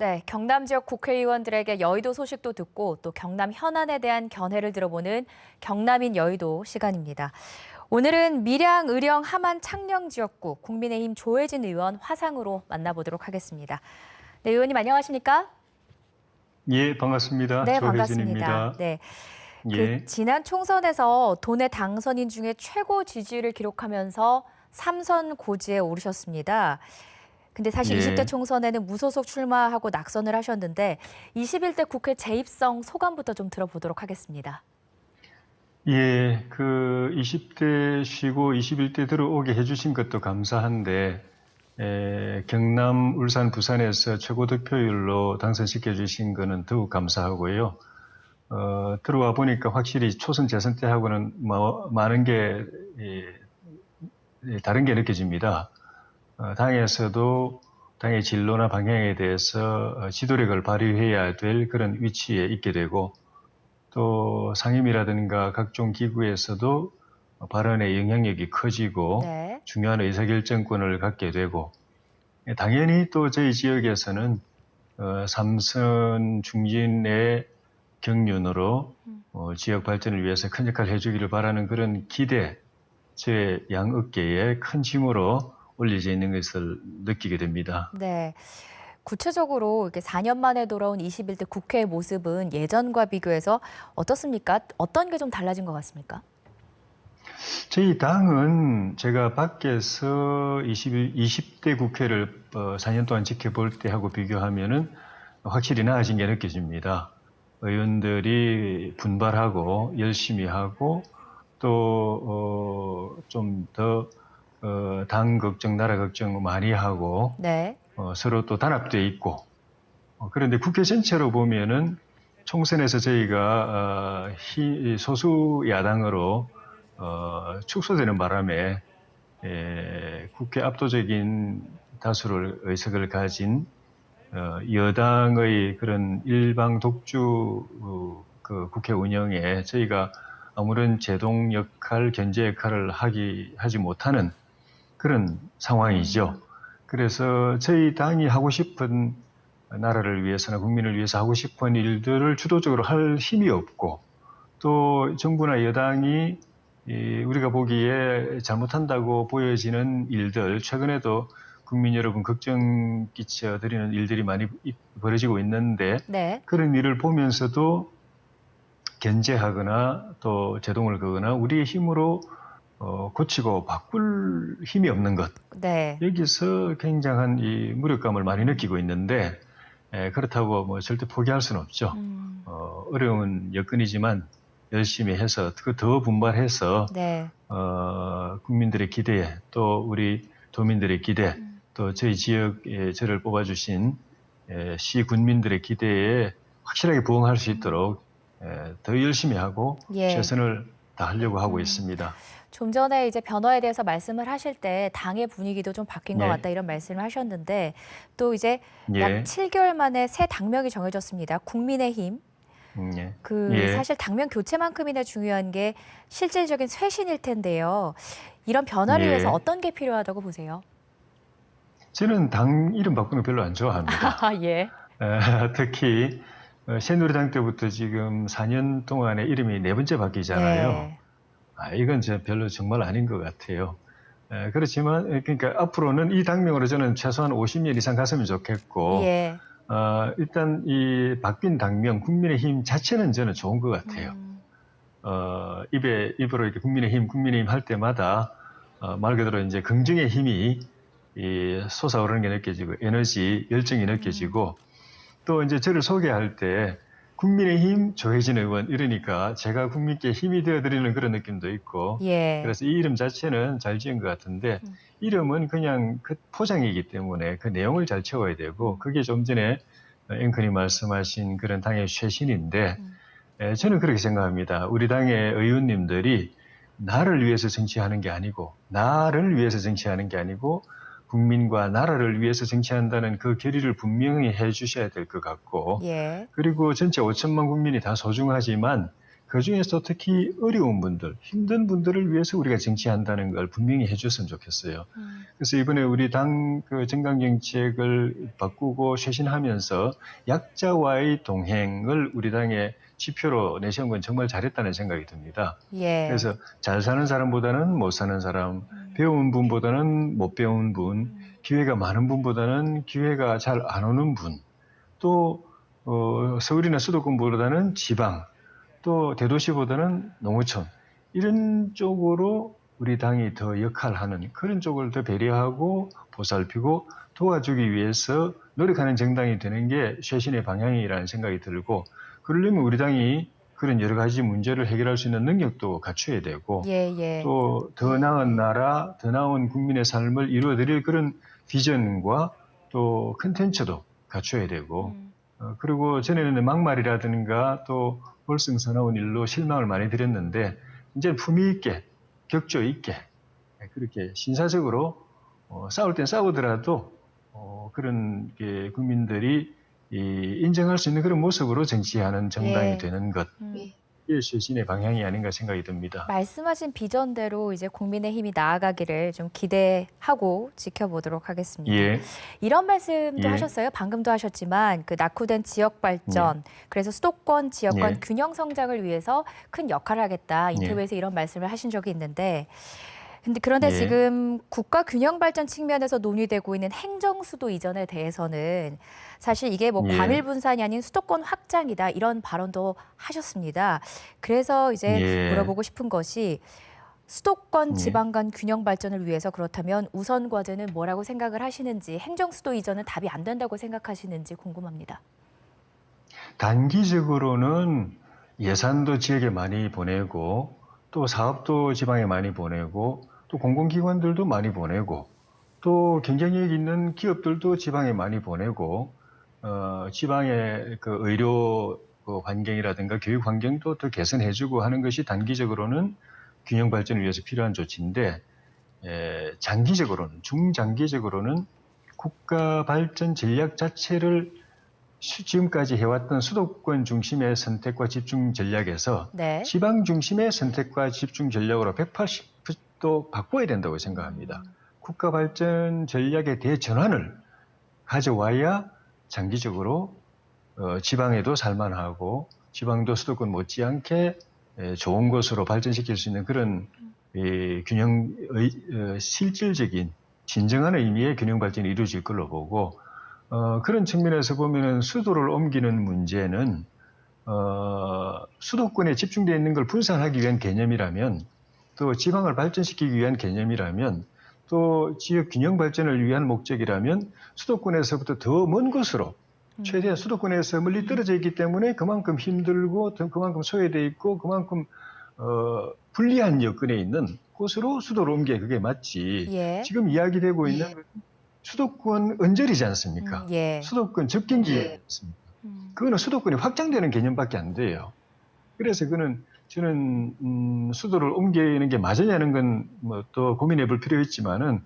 네, 경남 지역 국회의원들에게 여의도 소식도 듣고 또 경남 현안에 대한 견해를 들어보는 경남인 여의도 시간입니다. 오늘은 밀양, 의령, 함안, 창녕 지역구 국민의힘 조혜진 의원 화상으로 만나보도록 하겠습니다. 네, 의원님 안녕하십니까? 예, 반갑습니다. 네, 조혜진입니다. 반갑습니다. 네, 그 예, 지난 총선에서 도내 당선인 중에 최고 지지를 기록하면서 삼선 고지에 오르셨습니다. 근데 사실 예. 20대 총선에는 무소속 출마하고 낙선을 하셨는데 21대 국회 재입성 소감부터 좀 들어보도록 하겠습니다. 예, 그 20대 쉬고 21대 들어오게 해주신 것도 감사한데, 에, 경남, 울산, 부산에서 최고 득표율로 당선시켜 주신 거는 더욱 감사하고요. 어, 들어와 보니까 확실히 초선 재선 때하고는 뭐, 많은 게, 예, 예, 다른 게 느껴집니다. 어, 당에서도 당의 진로나 방향에 대해서 어, 지도력을 발휘해야 될 그런 위치에 있게 되고, 또 상임이라든가 각종 기구에서도 발언의 영향력이 커지고 네. 중요한 의사결정권을 갖게 되고 예, 당연히 또 저희 지역에서는 어, 삼선 중진의 경륜으로 어, 지역 발전을 위해서 큰 역할을 해주기를 바라는 그런 기대 제 양어깨에 큰 힘으로 올려져 있는 것을 느끼게 됩니다. 네. 구체적으로 이렇게 4년 만에 돌아온 21대 국회의 모습은 예전과 비교해서 어떻습니까? 어떤 게 좀 달라진 것 같습니까? 저희 당은 제가 밖에서 20, 20대 국회를 어, 4년 동안 지켜볼 때하고 비교하면은 확실히 나아진 게 느껴집니다. 의원들이 분발하고 열심히 하고 또 좀더 당 걱정, 나라 걱정 많이 하고 네. 어, 서로 또 단합돼 있고 어, 그런데 국회 전체로 보면은 총선에서 저희가 어, 히- 소수 야당으로 어, 축소되는 바람에 에, 국회 압도적인 다수를 의석을 가진 어, 여당의 그런 일방 독주 어, 그 국회 운영에 저희가 아무런 제동 역할, 견제 역할을 하기 하지 못하는 그런 상황이죠. 그래서 저희 당이 하고 싶은 나라를 위해서나 국민을 위해서 하고 싶은 일들을 주도적으로 할 힘이 없고 또 정부나 여당이 이 우리가 보기에 잘못한다고 보여지는 일들 최근에도 국민 여러분 걱정 끼쳐 드리는 일들이 많이 이- 벌어지고 있는데 네. 그런 일을 보면서도 견제하거나 또 제동을 거거나 우리의 힘으로 어, 고치고 바꿀 힘이 없는 것 네. 여기서 굉장한 이 무력감을 많이 느끼고 있는데 에, 그렇다고 뭐 절대 포기할 수는 없죠. 음, 어, 어려운 여건이지만 열심히 해서 그더 분발해서 네. 어, 국민들의 기대에 또 우리 도민들의 기대 음. 또 저희 지역에 저를 뽑아주신 에, 시 군민들의 기대에 확실하게 부응할 수 있도록 에, 더 열심히 하고 예. 최선을 다 하려고 하고 음. 있습니다. 좀 전에 이제 변화에 대해서 말씀을 하실 때 당의 분위기도 좀 바뀐 것 예. 같다 이런 말씀을 하셨는데 또 이제 예, 약 7개월 만에 새 당명이 정해졌습니다. 국민의힘. 음, 예. 그 예. 사실 당명 교체만큼이나 중요한 게 실질적인 쇄신일 텐데요. 이런 변화를 예. 위해서 어떤 게 필요하다고 보세요? 저는 당 이름 바꾸는 거 별로 안 좋아합니다. 아, 예. 에, 특히 어, 새누리당 때부터 지금 4년 동안에 이름이 네 번째 바뀌잖아요. 네. 아, 이건 저 별로 정말 아닌 것 같아요. 에, 그렇지만 에, 그러니까 앞으로는 이 당명으로 저는 최소한 50년 이상 갔으면 좋겠고 예. 어, 일단 이 바뀐 당명 국민의힘 자체는 저는 좋은 것 같아요. 음, 어, 입에 입으로 이렇게 국민의힘 국민의힘 할 때마다 어, 말 그대로 이제 긍정의 힘이 이 솟아오르는 게 느껴지고 에너지 열정이 느껴지고 또 이제 저를 소개할 때 국민의힘 조혜진 의원 이러니까 제가 국민께 힘이 되어드리는 그런 느낌도 있고 예. 그래서 이 이름 자체는 잘 지은 것 같은데 음. 이름은 그냥 그 포장이기 때문에 그 내용을 잘 채워야 되고 그게 좀 전에 앵커님 말씀하신 그런 당의 쇄신인데 음. 에, 저는 그렇게 생각합니다. 우리 당의 의원님들이 나를 위해서 정치하는 게 아니고 나를 위해서 정치하는 게 아니고 국민과 나라를 위해서 정치한다는 그 결의를 분명히 해 주셔야 될 것 같고 예. 그리고 전체 5천만 국민이 다 소중하지만 그 중에서 특히 어려운 분들, 힘든 분들을 위해서 우리가 정치한다는 걸 분명히 해줬으면 좋겠어요. 음. 그래서 이번에 우리 당 그 정강 정책을 바꾸고 쇄신하면서 약자와의 동행을 우리 당의 지표로 내세운 건 정말 잘했다는 생각이 듭니다. 예. 그래서 잘 사는 사람보다는 못 사는 사람, 음. 배운 분보다는 못 배운 분, 기회가 많은 분보다는 기회가 잘 안 오는 분, 또 어, 서울이나 수도권보다는 지방, 또 대도시보다는 농어촌 이런 쪽으로 우리 당이 더 역할하는 그런 쪽을 더 배려하고 보살피고 도와주기 위해서 노력하는 정당이 되는 게 쇄신의 방향이라는 생각이 들고 그러려면 우리 당이 그런 여러 가지 문제를 해결할 수 있는 능력도 갖춰야 되고 예, 예. 또더 나은 나라, 더 나은 국민의 삶을 이루어드릴 그런 비전과 또 컨텐츠도 갖춰야 되고 음. 어, 그리고 전에는 막말이라든가 또 볼승사나운 일로 실망을 많이 드렸는데 이제 품위 있게 격조 있게 그렇게 신사적으로 어, 싸울 땐 싸우더라도 어, 그런 게 국민들이 이 인정할 수 있는 그런 모습으로 정치하는 정당이 예. 되는 것 음. 이게 쇄신의 방향이 아닌가 생각이 듭니다. 말씀하신 비전대로 이제 국민의힘이 나아가기를 좀 기대하고 지켜보도록 하겠습니다. 예, 이런 말씀도 예. 하셨어요. 방금도 하셨지만 그 낙후된 지역 발전, 그래서 수도권 지역간 예. 균형 성장을 위해서 큰 역할을 하겠다. 인터뷰에서 이런 말씀을 하신 적이 있는데 근데 그런데 예. 지금 국가 균형 발전 측면에서 논의되고 있는 행정 수도 이전에 대해서는 사실 이게 뭐 예. 과밀 분산이 아닌 수도권 확장이다 이런 발언도 하셨습니다. 그래서 이제 예. 물어보고 싶은 것이 수도권 예. 지방 간 균형 발전을 위해서 그렇다면 우선 과제는 뭐라고 생각을 하시는지 행정 수도 이전은 답이 안 된다고 생각하시는지 궁금합니다. 단기적으로는 예산도 지역에 많이 보내고 또 사업도 지방에 많이 보내고 또 공공기관들도 많이 보내고 또 경쟁력 있는 기업들도 지방에 많이 보내고 어, 지방의 그 의료 그 환경이라든가 교육 환경도 더 개선해주고 하는 것이 단기적으로는 균형 발전을 위해서 필요한 조치인데 에, 장기적으로는 중장기적으로는 국가 발전 전략 자체를 수- 지금까지 해왔던 수도권 중심의 선택과 집중 전략에서 네. 지방 중심의 선택과 집중 전략으로 180 도 바꿔야 된다고 생각합니다. 국가 발전 전략의 대전환을 가져와야 장기적으로 어, 지방에도 살만하고 지방도 수도권 못지않게 에, 좋은 곳으로 발전시킬 수 있는 그런 이 균형 의, 어, 실질적인 진정한 의미의 균형 발전이 이루어질 걸로 보고 어, 그런 측면에서 보면은 수도를 옮기는 문제는 어, 수도권에 집중되어 있는 걸 분산하기 위한 개념이라면 또 지방을 발전시키기 위한 개념이라면 또 지역 균형 발전을 위한 목적이라면 수도권에서부터 더 먼 곳으로 음. 최대한 수도권에서 멀리 떨어져 있기 때문에 그만큼 힘들고 또 그만큼 소외돼 있고 그만큼 어, 불리한 여건에 있는 곳으로 수도를 옮겨 그게 맞지. 예. 지금 이야기되고 있는 것은 수도권 언저리지 않습니까? 음, 예. 수도권 접경지였습니다. 음. 그거는 수도권이 확장되는 개념밖에 안 돼요. 그래서 그는 저는 음, 수도를 옮기는 게 맞으냐는 건 뭐 또 고민해 볼 필요 있지만은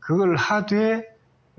그걸 하되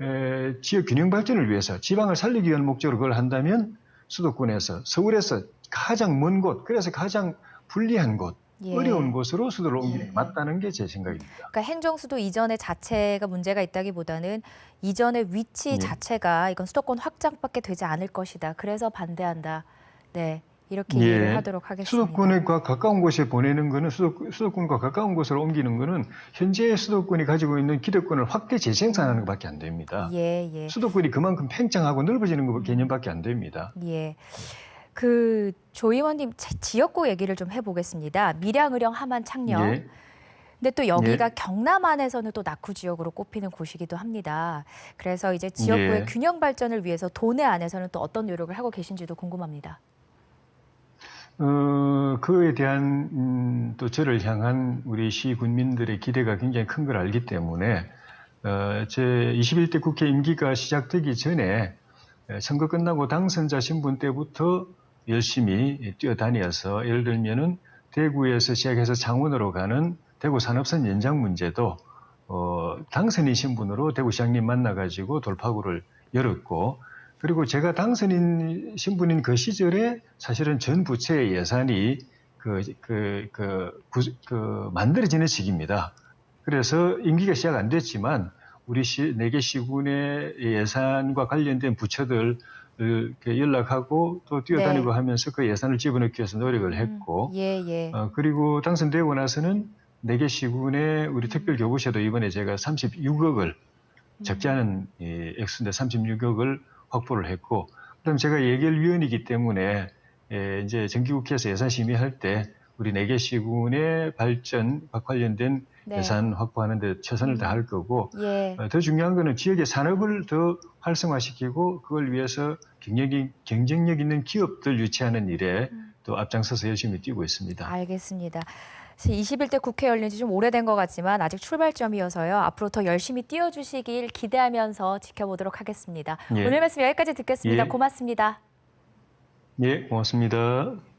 에, 지역 균형 발전을 위해서 지방을 살리기 위한 목적으로 그걸 한다면 수도권에서 서울에서 가장 먼 곳, 그래서 가장 불리한 곳, 예. 어려운 곳으로 수도를 옮기는 게 예. 맞다는 게 제 생각입니다. 그러니까 행정 수도 이전의 자체가 문제가 있다기보다는 이전의 위치 예. 자체가 이건 수도권 확장밖에 되지 않을 것이다. 그래서 반대한다. 네. 이렇게 예. 이해를 하도록 하겠습니다. 수도권에 가- 가까운 곳에 보내는 거는 수도, 수도 권과 가까운 곳으로 옮기는 거는 현재 수도권이 가지고 있는 기득권을 확대 재생산하는 것밖에 안 됩니다. 예, 예. 수도권이 그만큼 팽창하고 넓어지는 것 개념밖에 안 됩니다. 예. 그조 의원님 지- 지역구 얘기를 좀 해보겠습니다. 밀양, 의령, 함안, 창녕. 예. 근데 또 여기가 경남 안에서는 또 낙후 지역으로 꼽히는 곳이기도 합니다. 그래서 이제 지역구의 예. 균형 발전을 위해서 도내 안에서는 또 어떤 노력을 하고 계신지도 궁금합니다. 어, 그에 대한 음, 또 저를 향한 우리 시 군민들의 기대가 굉장히 큰 걸 알기 때문에 어, 제 21대 국회 임기가 시작되기 전에 에, 선거 끝나고 당선자 신분 때부터 열심히 뛰어다녀서 예를 들면은 대구에서 시작해서 창원으로 가는 대구 산업선 연장 문제도 어, 당선인 신분으로 대구시장님 만나가지고 돌파구를 열었고 그리고 제가 당선인 신분인 그 시절에 사실은 전 부처의 예산이 그 그, 그, 그, 구- 그 만들어지는 시기입니다. 그래서 임기가 시작 안 됐지만 우리 시, 네개 시군의 예산과 관련된 부처들 이렇게 연락하고 또 뛰어다니고 네. 하면서 그 예산을 집어넣기 위해서 노력을 했고 음, 예, 예. 어, 그리고 당선되고 나서는 네개 시군의 우리 특별교부처도 이번에 제가 36억을 적지 않은 이 액수인데 36억을 확보를 했고 그다음 제가 예결위원이기 때문에 예, 이제 정기국회에서 예산 심의할 때 우리 네개 시군의 발전과 관련된 네. 예산 확보하는 데 최선을 음. 다할 거고 예. 어, 더 중요한 거는 지역의 산업을 더 활성화시키고 그걸 위해서 경력이, 경쟁력 있는 기업들 유치하는 일에 음. 또 앞장서서 열심히 뛰고 있습니다. 알겠습니다. 사실 21대 국회 열린 지 좀 오래된 것 같지만 아직 출발점이어서요. 앞으로 더 열심히 뛰어주시길 기대하면서 지켜보도록 하겠습니다. 예. 오늘 말씀 여기까지 듣겠습니다. 예. 고맙습니다. 예, 고맙습니다.